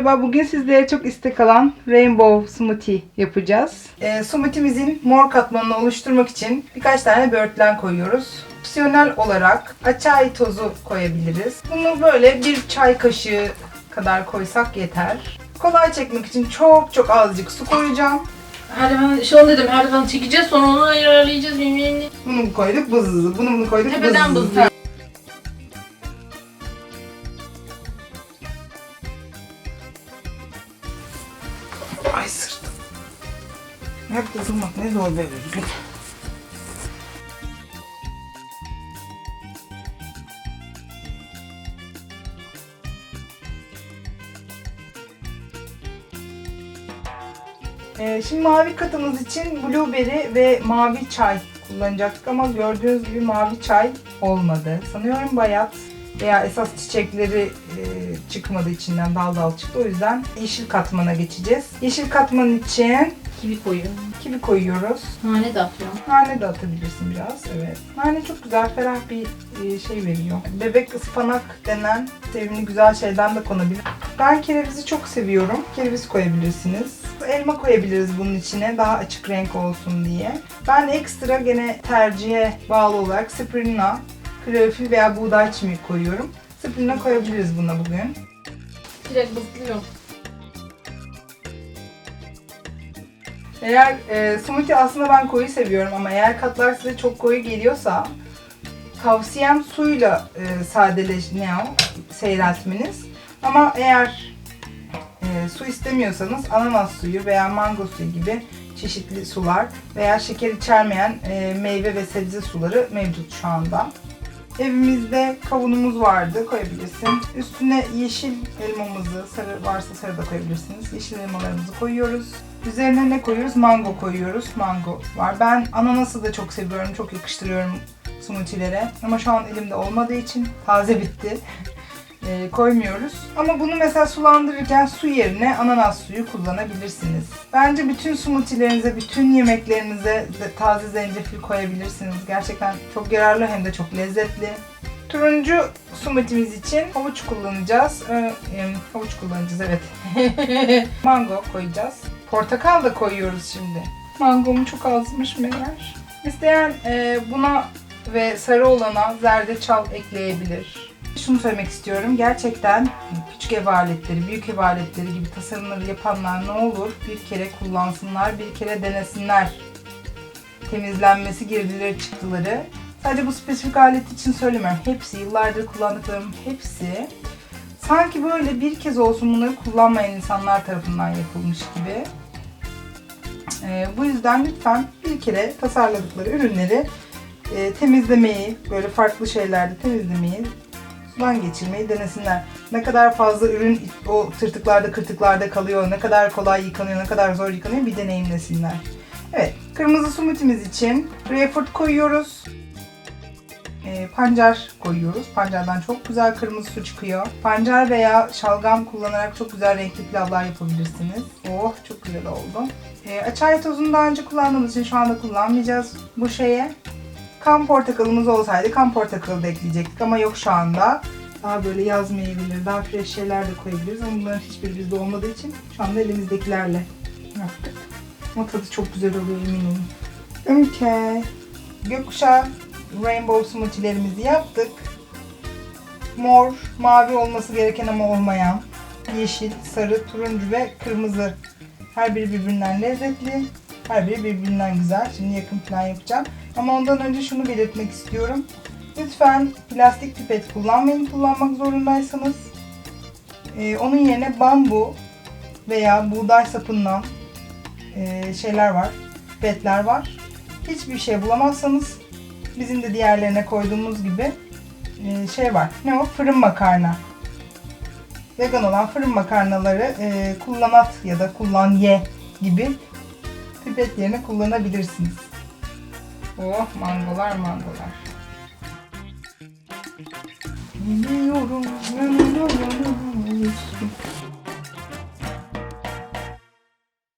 Merhaba, bugün sizlere çok istek alan Rainbow Smoothie yapacağız. Ee, smoothie'mizin mor katmanını oluşturmak için birkaç tane böğürtlen koyuyoruz. Opsiyonel olarak açay tozu koyabiliriz. Bunu böyle bir çay kaşığı kadar koysak yeter. Kolay çekmek için çok çok azıcık su koyacağım. Her zaman şey dedim zaman çekeceğiz sonra onu ayarlayacağız bilmem ne. Bunu koyduk bızızı, bunu bunu koyduk Tepeden bızızı. Ayakta durmak ne zor be. Ee, şimdi mavi katımız için blueberry ve mavi çay kullanacaktık ama gördüğünüz gibi mavi çay olmadı. Sanıyorum bayat veya esas çiçekleri e, çıkmadı içinden dal dal çıktı. O yüzden yeşil katmana geçeceğiz. Yeşil katman için Kivi koyuyorum. kivi koyuyoruz. Nane de atıyorum. Nane de atabilirsin biraz. Evet. Nane çok güzel, ferah bir e, şey veriyor. Bebek ıspanak denen sevimli güzel şeyden de konabilir. Ben kerevizi çok seviyorum. Kereviz koyabilirsiniz. Elma koyabiliriz bunun içine daha açık renk olsun diye. Ben ekstra gene tercihe bağlı olarak spirulina, klorofil veya buğday çimi koyuyorum. Spirulina koyabiliriz buna bugün. Direkt bızlıyorum. Eğer e, smoothie aslında ben koyu seviyorum ama eğer katlar size çok koyu geliyorsa tavsiyem suyla e, sadeleş ne o seyreltmeniz. Ama eğer e, su istemiyorsanız ananas suyu veya mango suyu gibi çeşitli sular veya şeker içermeyen e, meyve ve sebze suları mevcut şu anda. Evimizde kavunumuz vardı koyabilirsin. Üstüne yeşil elmamızı, sarı varsa sarı da koyabilirsiniz. Yeşil elmalarımızı koyuyoruz. Üzerine ne koyuyoruz? Mango koyuyoruz. Mango var. Ben ananası da çok seviyorum. Çok yakıştırıyorum smoothie'lere. Ama şu an elimde olmadığı için taze bitti. Ee, koymuyoruz. Ama bunu mesela sulandırırken su yerine ananas suyu kullanabilirsiniz. Bence bütün smoothie'lerinize, bütün yemeklerinize taze zencefil koyabilirsiniz. Gerçekten çok yararlı hem de çok lezzetli. Turuncu smoothie'miz için havuç kullanacağız. Ee, havuç kullanacağız evet. Mango koyacağız. Portakal da koyuyoruz şimdi. Mangom çok azmış meğer. İsteyen e, buna ve sarı olana zerdeçal ekleyebilir. Şunu söylemek istiyorum. Gerçekten küçük ev aletleri, büyük ev aletleri gibi tasarımları yapanlar ne olur bir kere kullansınlar, bir kere denesinler. Temizlenmesi, girdileri, çıktıları. Sadece bu spesifik alet için söylemiyorum. Hepsi, yıllardır kullandıklarım hepsi sanki böyle bir kez olsun bunları kullanmayan insanlar tarafından yapılmış gibi. Ee, bu yüzden lütfen bir kere tasarladıkları ürünleri e, temizlemeyi, böyle farklı şeylerde temizlemeyi, sudan geçirmeyi denesinler. Ne kadar fazla ürün o tırtıklarda kırtıklarda kalıyor, ne kadar kolay yıkanıyor, ne kadar zor yıkanıyor bir deneyimlesinler. Evet, kırmızı smoothie'miz için greyfurt koyuyoruz. E, pancar koyuyoruz. Pancardan çok güzel kırmızı su çıkıyor. Pancar veya şalgam kullanarak çok güzel renkli pilavlar yapabilirsiniz. Oh çok güzel oldu. E, açay tozunu daha önce kullandığımız için şu anda kullanmayacağız bu şeye. Kan portakalımız olsaydı kan portakalı da ekleyecektik ama yok şu anda. Daha böyle yaz meyveleri, daha fresh şeyler de koyabiliriz ama bunların hiçbiri bizde olmadığı için şu anda elimizdekilerle yaptık. Ama tadı çok güzel oluyor eminim. Okay. Gökkuşağı rainbow smoothie'lerimizi yaptık. Mor, mavi olması gereken ama olmayan, yeşil, sarı, turuncu ve kırmızı. Her biri birbirinden lezzetli, her biri birbirinden güzel. Şimdi yakın plan yapacağım. Ama ondan önce şunu belirtmek istiyorum. Lütfen plastik pipet kullanmayın kullanmak zorundaysanız. Ee, onun yerine bambu veya buğday sapından e, şeyler var, pipetler var. Hiçbir şey bulamazsanız bizim de diğerlerine koyduğumuz gibi e, şey var. Ne o? Fırın makarna. Vegan olan fırın makarnaları e, kullanat ya da kullan ye gibi pipet yerine kullanabilirsiniz. Oh mangolar mangolar. Yanıyorum, yanıyorum.